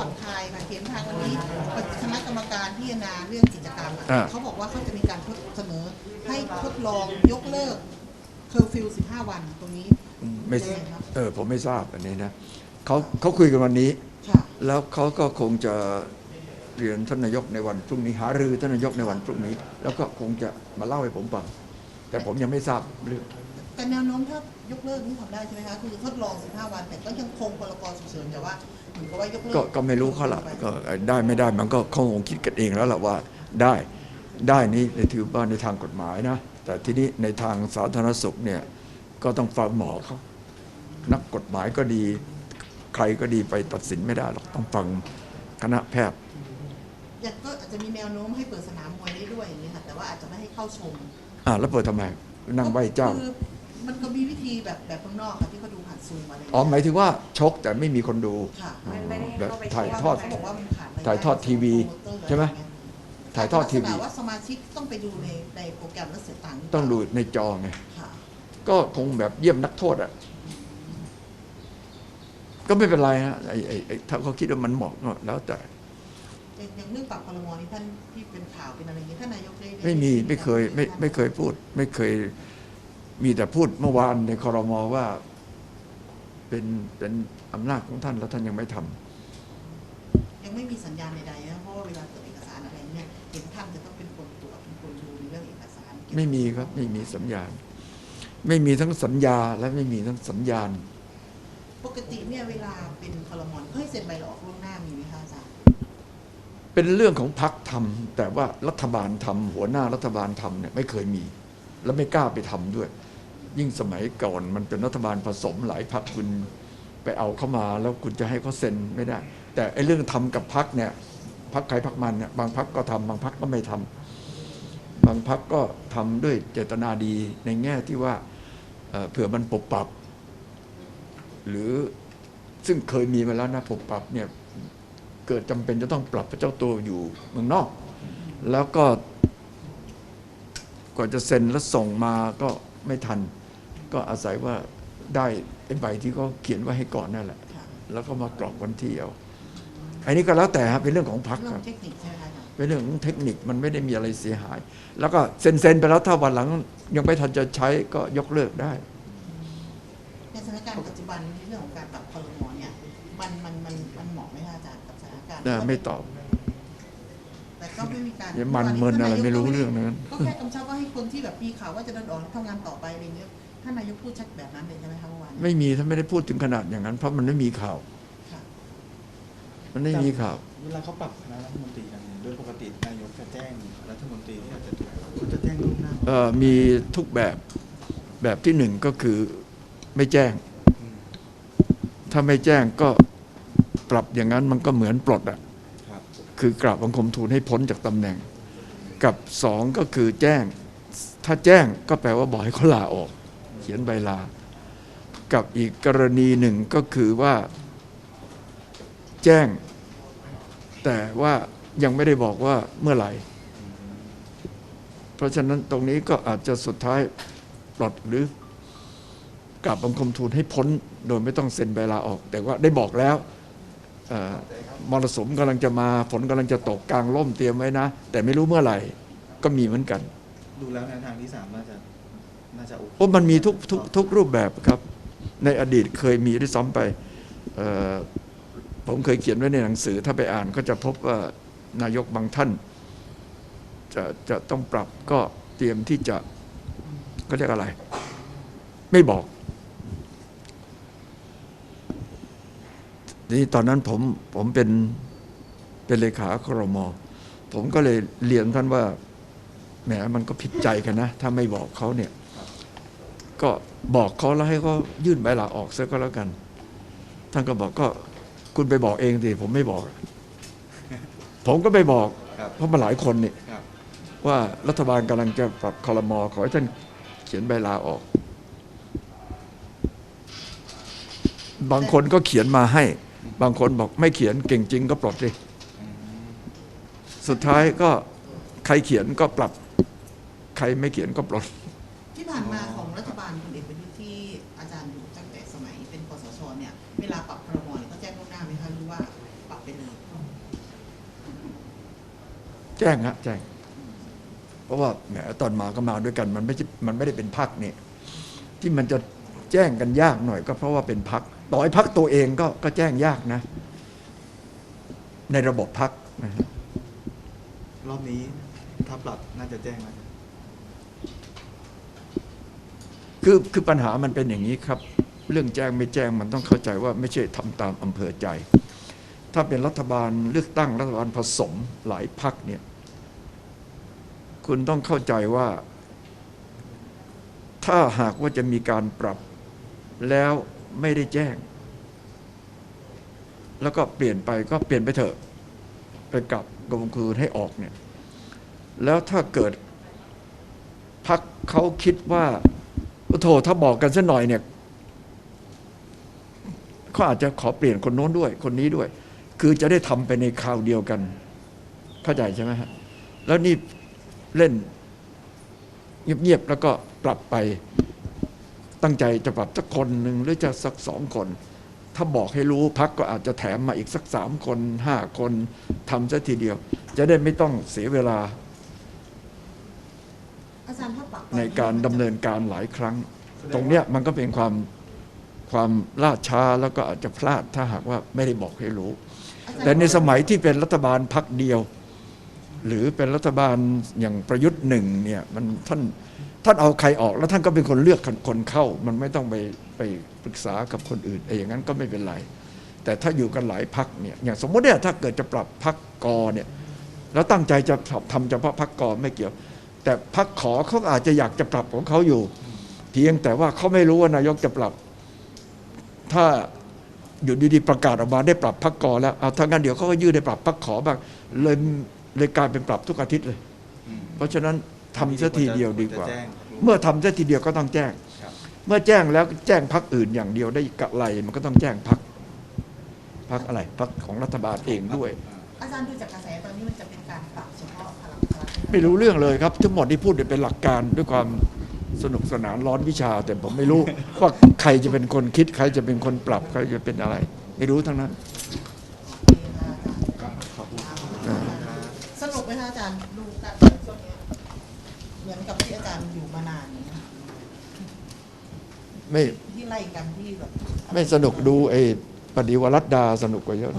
ผ่อนคลายค่ะเขียนทางวันนี้คณะกรรมการพิจารณาเรื่องกิจกรรมอะอ่า เขาบอกว่าเขาจะมีการทดเสนอให้ทดลองยกเลิกเคอร์ฟิว 15 วันตรงนี้ ไม่ยังไงครับ เออผมไม่ทราบอันนี้นะเขาเขาคุยกันวันนี้ ค่ะ แล้วเขาก็คงจะเรียนท่านนายกในวันพรุ่งนี้หารือท่านนายกในวันพรุ่งนี้ แล้วก็คงจะมาเล่าให้ผมฟังแต่ผมยังไม่ทราบเรื่องแต่แนวโน้มถ้ายกเลิกนี่ทำได้ใช่ไหมคะคือทดลอง 15 วัน แต่ก็ยังคงพรกฉุกเฉินแต่ว่า เหมือนกับว่ายกเลิกก็ก็ไม่รู้เขาละก็ได้ไม่ได้มันก็เขาคงคิดกันเองแล้วล่ะว่าได้ได้นี้ในถือว่าในทางกฎหมายนะ แต่ทีนี้ในทางสาธารณสุขเนี่ยก็ต้องฟังหมอเขานักกฎหมายก็ดี ใครก็ดีไปตัดสินไม่ได้หรอกต้องฟังคณะแพทย์ อยากก็อาจจะมีแนวโน้มให้เปิดสนามมวยได้ด้วยอย่างนี้ค่ะแต่ว่าอาจจะไม่ให้เข้าชมอ่าแล้วเปิดทำไมนั่งไหว้เจ้า คือ มันก็มีวิธีแบบแบบข้างนอกค่ะที่เขาดูผ่านซูมอะไรอย่างอ๋อเงี้ยหมายถึงว่าชกแต่ไม่มีคนดูค่ะไม่ไม่ได้ให้แบบเข้าไปถ่ายเที่วทอด เขาบอกว่ามันขาดรถ่ายทอดทีวีใช่ไหม ถ่ายทอดทีวีลักษณะว่าสมาชิกต้องไปดูในในโปรแกรมแล้วเสียตังค์ต้องดูในจอไง ค่ะ ก็คงแบบเยี่ยมนักโทษอะ ก็ไม่เป็นไรฮะไอ้ไอ้ไอ้ถ้าเขาคิดว่ามันเหมาะก็แล้วแต่ อย่างอย่างเรื่องปรับพลมนี่ท่านที่เป็นข่าวเป็นอะไรอย่างนี้ท่านนายกได้ด้ไม่มีด้ไม่เคยไม่ท่านไม่เคยพูด ไม่เคย มีแต่พูดเมื่อวานในคอรมอว่าเป็นเป็นอำนาจของท่านแล้วท่านยังไม่ทำยังไม่มีสัญญาณใดๆนะเพราะว่าเวลาเกิดเอกสารอะไรเนี่ยเห็นท่านจะต้องเป็นคนตรวจเป็นคนดูในเรื่องเอกสารเกี่ยวกับไม่มีครับไม่มีสัญญาณ ไม่มีทั้งสัญญาและไม่มีทั้งสัญญาณ ปกติเนี่ยเวลาเป็นคอรมอนเขาให้เซ็นใบลาออกล่วงหน้ามีไหมคะอาจารย์เป็นเรื่องของพรรคทำแต่ว่ารัฐบาลทำหัวหน้ารัฐบาลทำเนี่ยไม่เคยมี และไม่กล้าไปทำด้วย ยิ่งสมัยก่อนมันเป็นรัฐบาลผสมหลายพรรคคุณไปเอาเข้ามา แล้วคุณจะให้เขาเซ็นไม่ได้ แต่ไอ้เรื่องทำกับพรรคเนี่ยพรรคใครพรรคมันเนี่ยบางพรรคก็ทำบางพรรคก็ไม่ทำบางพรรคก็ทำด้วยเจตนาดีในแง่ที่ว่าเเผื่อมันปรับปรับหรือซึ่งเคยมีมาแล้วนะปรับปรับเนี่ยเกิดจำเป็นจะต้องปรับพระเจ้าตัวอยู่เมืองนอก แล้วก็ กว่าจะเซ็นแล้วส่งมาก็ไม่ทัน ก็อาศัยว่าได้ไอ้ใบที่เขาเขียนไว้ให้ก่อนนั่นแหละค่ะแล้วก็มากรอกวันที่เอาอันนี้ก็แล้วแต่ครับเป็นเรื่องของพรรคเรื่อครังบเทคนิคใช่ไหมคะอาจารย์เป็นเรื่องของเทคนิคมันไม่ได้มีอะไรเสียหาย แล้วก็เซ็นเซ็นไปแล้วถ้าวันหลังยังไม่ทันจะใช้ก็ยกเลิกได้ ในสถานการณ์ปัจจุบันในเรื่องของการปรับคอรมอเนี่ยมันมันมันมันเหมาะไหมคะอาจารย์กับสถานการณ์เออไม่ตอบ แต่ก็ไม่มีการอย่ามันเมินอะไรไม่รู้เรื่องนั้นก็แค่กำชับว่าให้คนที่แบบมีข่าวว่าจะเดินออกแล้วทำงานต่อไปอะไรเงี้ยท่านนายกพูดชัดแบบนั้นเลยใช่ไหมคะเมื่อวานไม่มีถ้าไม่ได้พูดถึงขนาดอย่างนั้น เพราะมันไม่มีข่าวค่ะมันไม่มีข่าว เวลาเขาปรับคณะรัฐมนตรีกันเนี่ยโดยปกตินายกจะแจ้งรัฐมนตรีที่อาจจะถูกเขาจะแจ้งล่วงหน้าเอ่อมีทุกแบบแบบที่หนึ่งก็คือไม่แจ้งอืมถ้าไม่แจ้งก็ปรับอย่างนั้นมันก็เหมือนปลดอะ คือกราบบังคมทูลให้พ้นจากตำแหน่ง กับสองก็คือแจ้ง ถ้าแจ้งก็แปลว่าบอกให้เขาลาออก เขียนใบลา กับอีกกรณีหนึ่งก็คือว่า แจ้ง แต่ว่ายังไม่ได้บอกว่าเมื่อไหร่ เพราะฉะนั้นตรงนี้ก็อาจจะสุดท้ายปลดหรือกลับบังคมทูลให้พ้นโดยไม่ต้องเซ็นใบลาออก แต่ว่าได้บอกแล้ว มรสุมกำลังจะมาฝนกำลังจะตกกลางร่มเตรียมไว้นะ แต่ไม่รู้เมื่อไหร่ก็มีเหมือนกัน ดูแล้วแนวทางที่สามน่าจะน่าจะโอเคโอ้มันมีทุกทุกทุกรูปแบบครับ ในอดีตเคยมีด้วยซ้ำไปเอ่อผมเคยเขียนไว้ในหนังสือถ้าไปอ่านก็จะพบว่านายกบางท่าน จะจะต้องปรับก็เตรียมที่จะก็เรียกอะไร ไม่บอก นี่ตอนนั้นผมผมเป็นเป็นเลขาครม ผมก็เลยเรียนท่านว่าแหมมันก็ผิดใจกันนะ ถ้าไม่บอกเขาเนี่ย ก็บอกเขาแล้วให้เขายื่นใบลาออกซะก็แล้วกัน ท่านก็บอกก็คุณไปบอกเองสิผมไม่บอก ผมก็ไปบอกครับเพราะมาหลายคนเนี่ยครับว่ารัฐบาลกำลังจะปรับคอรมอขอให้ท่านเขียนใบลาออก บางคนก็เขียนมาให้ บางคนบอกไม่เขียนเก่งจริงก็ปลดสิสุดท้ายก็ใครเขียนก็ปรับ ใครไม่เขียนก็ปลด ที่ผ่านมาของรัฐบาลคุณเอกประยุทธ์ที่อาจารย์อยู่ตั้งแต่สมัยเป็นปสชเนี่ยเวลาปรับพรบเนี่ก็แจ้งล่วงหน้าไหมคะรู้ว่าปรับเป็นยแจ้งฮะแจ้ง เพราะว่าแหมตอนมาก็มาด้วยกัน มันไม่มันไม่ได้เป็นพักเนี่ยที่มันจะ แจ้งกันยากหน่อย ก็เพราะว่าเป็นพักต่อให้พักตัวเองก็ก็แจ้งยากนะ ในระบบพักนะฮะรอบนี้ทัพหลักน่าจะแจ้งแล้วคือคือปัญหามันเป็นอย่างนี้ครับ เรื่องแจ้งไม่แจ้งมันต้องเข้าใจว่าไม่ใช่ทำตามอำเภอใจ ถ้าเป็นรัฐบาลเลือกตั้งรัฐบาลผสมหลายพักเนี่ย คุณต้องเข้าใจว่า ถ้าหากว่าจะมีการปรับ แล้วไม่ได้แจ้ง แล้วก็เปลี่ยนไปก็เปลี่ยนไปเถอะ ไปกลับกรมคืนให้ออกเนี่ย แล้วถ้าเกิดพักเขาคิดว่าโอ้โถถ้าบอกกันสักหน่อยเนี่ยเขาอาจจะขอเปลี่ยนคนโน้นด้วย คนนี้ด้วย คือจะได้ทำไปในคราวเดียวกัน เข้าใจใช่ไหมฮะแล้วนี่เล่นเงียบๆแล้วก็ปรับไป ตั้งใจจะปรับสักคนหนึ่งหรือจะสักสองคน ถ้าบอกให้รู้พักก็อาจจะแถมมาอีกสักสามคนห้าคนทำซะทีเดียว จะได้ไม่ต้องเสียเวลาอาจารย์ถ้าปรับในการดำเนินการหลายครั้ง ตรงเนี้ยมันก็เป็นความความล่าช้าแล้วก็อาจจะพลาดถ้าหากว่าไม่ได้บอกให้รู้อาจารย์แต่ในสมัยที่เป็นรัฐบาลพักเดียว หรือเป็นรัฐบาลอย่างประยุทธ์หนึ่งเนี่ยมันท่านท่านเอาใครออกแล้วท่านก็เป็นคนเลือกคนเข้า มันไม่ต้องไปไปปรึกษากับคนอื่นไอ้อย่างนั้นก็ไม่เป็นไรแต่ถ้าอยู่กันหลายพักเนี่ยอย่างสมมติเนี่ยถ้าเกิดจะปรับพักกอเนี่ยแล้วตั้งใจจะทำเฉพาะพักกอไม่เกี่ยว แต่พักขอเขาอาจจะอยากจะปรับของเขาอยู่ เพียงแต่ว่าเขาไม่รู้ว่านายกจะปรับ ถ้าอยู่ดีๆประกาศออกมาได้ปรับพักกอแล้วเอาถ้างั้นเดี๋ยวเขาก็ยื่นได้ปรับพักขอบ้างเลย เลยกลายเป็นปรับทุกอาทิตย์เลย เพราะฉะนั้นทำซะทีเดียวดีกว่าจะแจ้งเมื่อทำซะทีเดียวก็ต้องแจ้งครับเมื่อแจ้งแล้วแจ้งพักอื่นอย่างเดียวได้กะไรมันก็ต้องแจ้งพักพักอะไรพักของรัฐบาลเองด้วย อาจารย์ดูจากกระแสตอนนี้มันจะเป็นการปรับเฉพาะพลังประชารัฐใช่หไม่รู้เรื่องเลยครับ ทั้งหมดที่พูดเนี่ยเป็นหลักการด้วยความสนุกสนานร้อนวิชา แต่ผมไม่รู้ว่าใครจะเป็นคนคิดใครจะเป็นคนปรับใครจะเป็นอะไร ไม่รู้ทั้งนั้น โอเคค่ะอาจารย์ ขอบคุณครับ สนุกไหมคะอาจารย์ดูการเมืองช่วงนี้เหมือนกับที่อาจารย์อยู่มานานนี้ค่ะ ไม่ที่ไล่กันที่แบบไม่สนุกดูไอ้ปฏิวรัตดาสนุกกว่าเยอะ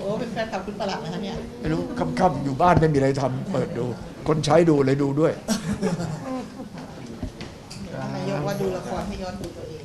โอ้เป็นแฟนคลับคุณประหลัดนะคะเนี่ยไม่รู้ค่ำๆอยู่บ้านไม่มีอะไรทำเปิดดู คนใช้ดูเลยดูด้วยนายกว่าดูละครให้ย้อนดูตัวเอง